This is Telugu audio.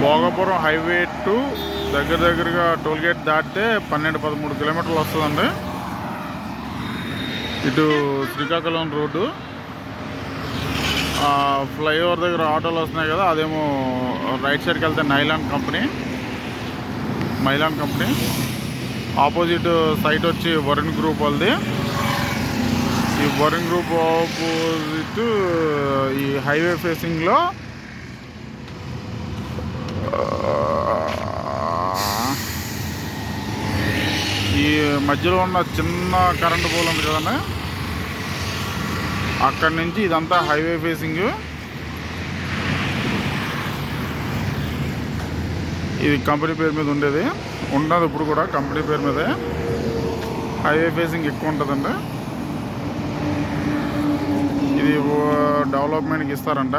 భోగపురం హైవే టు దగ్గర దగ్గరగా టోల్ గేట్ దాటితే పన్నెండు పదమూడు కిలోమీటర్లు వస్తుందండి. ఇటు శ్రీకాకుళం రోడ్డు. ఫ్లైఓవర్ దగ్గర ఆటోలు వస్తున్నాయి కదా అదేమో రైట్ సైడ్కి వెళ్తే nylon company. Mylan company. Opposite side వచ్చి వరుణ్ గ్రూప్ వాళ్ళది. ఈ వరుణ్ గ్రూప్ ఆపోజిట్ ఈ హైవే ఫేసింగ్లో ఈ మధ్యలో ఉన్న చిన్న కరెంటు పోల్ ఉంది కదన్నా? అక్కడి నుంచి ఇదంతా హైవే ఫేసింగ్. ఇది కంపెనీ పేరు మీద ఉండేది. ఉండదు ఇప్పుడు కూడా కంపెనీ పేరు మీదే. హైవే ఫేసింగ్ ఎక్కువ ఉంటుందండి. ఇది డెవలప్మెంట్కి ఇస్తారంట.